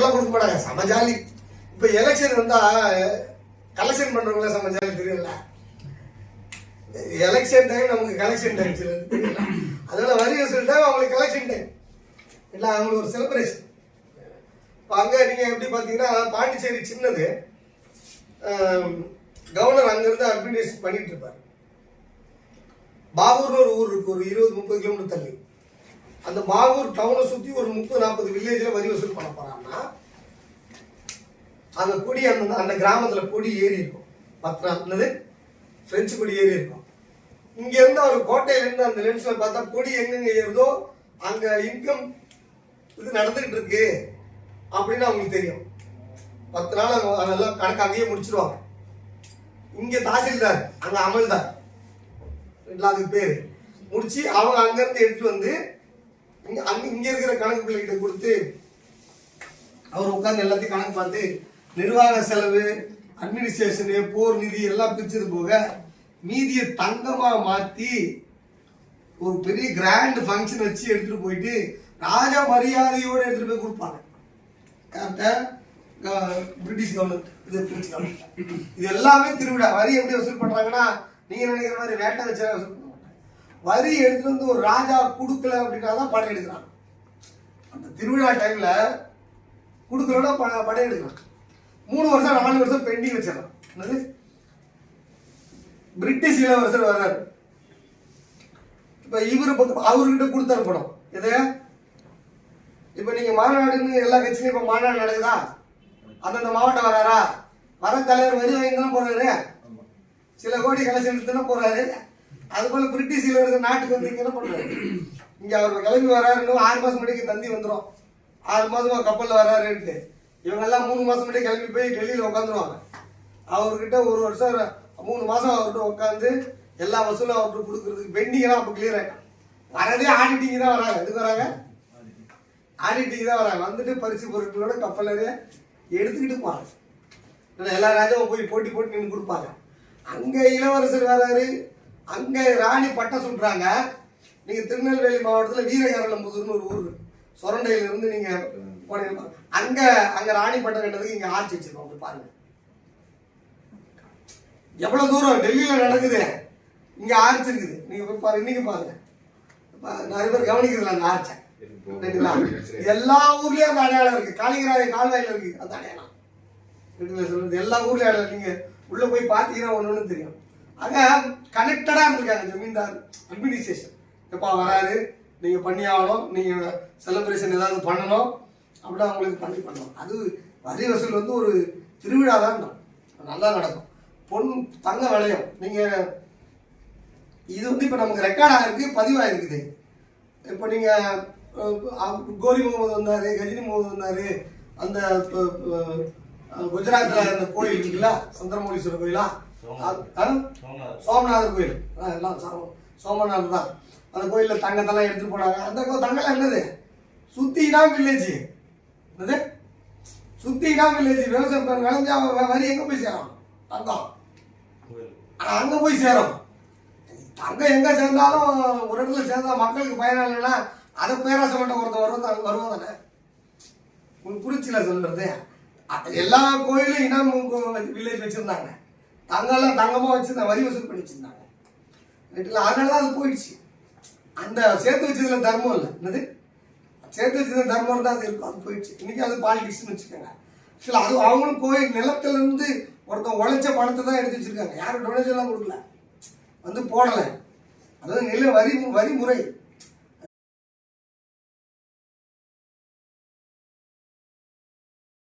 ஓட்டெல்லாம் கொடுக்க மாட்டாங்க. சமஜாலி இப்ப எலெக்ஷன் வந்தா கலெக்ஷன் பண்றவங்கள சமஜாலி தெரியல எலெக்ஷன் டைம் நமக்கு கலெக்ஷன் டைம் சில அதனால வரி வசூல் டைம் அவங்களுக்கு கலெக்ஷன் டைம் இல்லை அவங்களுக்கு ஒரு செலிப்ரேஷன் இப்போ அங்கே நீங்கள் எப்படி பார்த்தீங்கன்னா பாண்டிச்சேரி சின்னது கவர்னர் அங்கேருந்து அட்மினிஸ்ட் பண்ணிட்டு இருப்பார். பாகூர்னு ஒரு ஊர் இருக்கு ஒரு இருபது முப்பது கிலோமீட்டர் தள்ளி. அந்த மாவூர் டவுனை சுற்றி ஒரு முப்பது நாற்பது வில்லேஜில் வரி வசூல் பண்ண போறாங்கன்னா அந்த கொடி அந்த அந்த கிராமத்தில் கொடி ஏறி இருக்கும். பத்து நாள் என்னது? பிரெஞ்சு கொடி ஏறி இருக்கும். இங்க இருந்து அவர் கோட்டையில இருந்து அந்த லென்ஸ்ல பார்த்தா கொடி எங்கெங்க ஏறுதோ அங்க இன்கம் இது நடந்துகிட்டு இருக்கு அப்படின்னு அவங்களுக்கு தெரியும். பத்து நாள் அவங்க அதெல்லாம் கணக்கு அங்கேயே முடிச்சிருவாங்க. இங்க தாசில்தார் அங்க அமல்தார். இதெல்லாம் அதுக்கு பேர். முடிச்சு அவங்க அங்கிருந்து எடுத்துட்டு வந்து அங்க இங்க இருக்கிற கணக்கு பிள்ளைகிட்ட கொடுத்து அவர் உட்கார்ந்து எல்லாத்தையும் கணக்கு பார்த்து நிர்வாக செலவு அட்மினிஸ்ட்ரேஷனு போர் நிதி எல்லாம் பிரிச்சது போக மீதியை தங்கமாக மாற்றி ஒரு பெரிய கிராண்ட் ஃபங்க்ஷன் வச்சு எடுத்துகிட்டு போயிட்டு ராஜ மரியாதையோடு எடுத்துகிட்டு போய் கொடுப்பாங்க. கரெக்டாக பிரிட்டிஷ் கவர்மெண்ட் இது பிரிட்டிஷ் கவர்மெண்ட் இது எல்லாமே திருவிழா. வரி எப்படி வசூல் பண்ணுறாங்கன்னா நீங்கள் நினைக்கிற மாதிரி வேட்டை வச்சு வசூல் வரி எடுத்துட்டு வந்து ஒரு ராஜா கொடுக்கல அப்படின்னா தான் படம் எடுக்கிறான். அந்த திருவிழா டைமில் கொடுக்கலன்னா ப படம் எடுக்கிறான். மூணு வருஷம் நாலு வருஷம் பெண்டிங் வச்சிடறான். என்னது? பிரிட்டிஷ் இளவரசர் வர்றாரு. இப்போ இவரு பக்கம் அவர்கிட்ட கொடுத்தாரு படம் எது? இப்போ நீங்கள் மாநாடுன்னு எல்லா கட்சியிலும் இப்போ மாநாடு நடக்குதா? அந்தந்த மாவட்டம் வராரா? வர தலைவர் வரி வாங்கி போறாரு. சில கோடி கலெக்ஷன் எடுத்துன்னு போறாரு. அது போல பிரிட்டிஷ் இளவரசர் நாட்டுக்கு வந்து இங்க என்ன பண்றாரு இங்க அவர் கிளம்பி வராரு இன்னும் ஆறு மாசம் முடிக்க தந்தி வந்துடும் ஆறு மாசமா கப்பல்ல வராருன்ட்டு. இவங்க எல்லாம் மூணு மாசம் முன்னாடி கிளம்பி போய் டெல்லியில உட்காந்துருவாங்க அவர்கிட்ட ஒரு வருஷம் மூணு மாசம் அவர்கிட்ட உட்காந்து எல்லா வசூலும் அவர்கிட்ட கொடுக்கறதுக்கு பெண்டிங் எல்லாம் அப்போ கிளியர் ஆயிடும் வரதே ஆடிட்டிங் தான் வராங்க. எதுக்கு வராங்க? ஆடிட்டிங் தான் வராங்க. வந்துட்டு பரிசு பொருட்களோட கப்பல் நிறைய எடுத்துக்கிட்டு போகிறாங்க ஏன்னா எல்லா ராஜாவும் போய் போட்டி போட்டு நின்று கொடுப்பாங்க. அங்கே இளவரசர் வராரு. அங்கே ராணி பட்டம் சொல்கிறாங்க நீங்கள் திருநெல்வேலி மாவட்டத்தில் வீரகரலம்புதூர்னு ஒரு ஊர் சுரண்டையிலிருந்து நீங்கள் போனீங்க. அங்கே அங்கே ராணி பட்டம் கட்டதுக்கு இங்கே ஆட்சி வச்சிருக்கோம். அப்படி பாருங்க. எவ்வளோ தூரம் டெல்லியில் நடக்குது. இங்கே ஆர்ச் இருக்குது. நீங்கள் போய் பாருங்க இன்னைக்கு பாருங்க. நிறைய பேர் கவனிக்கிறதுல அந்த ஆர்ச்சை ரைட்டுங்களா? எல்லா ஊர்லேயும் அந்த அடையாளம் இருக்குது காளிங்கராய கால்வாயில் இருக்குது அந்த அடையாளம். ரைட்டுங்களா எல்லா ஊர்லேயும் அடையாளம். நீங்கள் உள்ளே போய் பார்த்தீங்கன்னா ஒன்று ஒன்று தெரியும். ஆக கனெக்டடா இருந்திருக்காங்க ஜமீன்தார். அட்மினிஸ்ட்ரேஷன் எப்பா வராரு. நீங்க பண்ணி ஆகணும். நீங்க செலிப்ரேஷன் ஏதாவது பண்ணணும். அப்படின்னா அவங்களுக்கு பண்ணி பண்ணணும். அது வரி வசூல் வந்து ஒரு திருவிழா தான் நல்லா நடக்கும். பொன் தங்க விளையும். நீங்க இது வந்து இப்போ நமக்கு ரெக்கார்ட் ஆகிருக்கு பதிவாயிருக்குது. இப்போ நீங்கள் கோலி முகமது வந்தார் கஜினி முகமது வந்தார். அந்த குஜராத்தில் அந்த கோயில் இருக்குல்ல சந்திரமௌலீஸ்வரர் கோயிலா? சோமநாதர். கோயில். எல்லாம் சோம- சோமநாதர் தான். அந்த கோயிலில் தங்கத்தெல்லாம் எடுத்துட்டு போனாங்க. அந்த தங்கம்லாம் என்னது? சுத்தினா வில்லேஜ் என்னது? சுத்தினா வில்லேஜ் விவசாயம் விளைஞ்சா வரி எங்கே போய் சேரும்? தங்கம். அங்க போய் சேரும். தங்கம் எங்க சேர்ந்தாலும் ஒரு இடத்துல சேர்ந்தா மக்களுக்கு இல்லைன்னா அதை பேராசை மட்டும் ஒருத்தன் வருவா வருவோம் தானே? உங்களுக்கு புரிச்சுல சொல்றது? அ- எல்லா கோயிலும் இனம் வில்லேஜ் வச்சிருந்தாங்க. தங்கம்லாம் தங்கமாக வச்சு வரி வசூல் பண்ணி வச்சுருந்தாங்க ரைட்டுல அதனால அது போயிடுச்சு. அந்த சேர்த்து வச்சதுல தர்மம் இல்லை. என்னது? சேர்த்து வச்சதுல தர்மம் தான் அது இருக்கும் அது போயிடுச்சு. இன்றைக்கி அது பாலிடிக்ஸ்னு வச்சுக்கோங்க. ஆக்சுவலாக அது அவங்களும் கோயில் நிலத்துலேருந்து ஒருத்தன் உழைச்ச பணத்தை தான் எடுத்து வச்சிருக்காங்க. யாரும் டொனேஷன்லாம் கொடுக்கல. வந்து போடலை. அதாவது நில வரி வரி முறை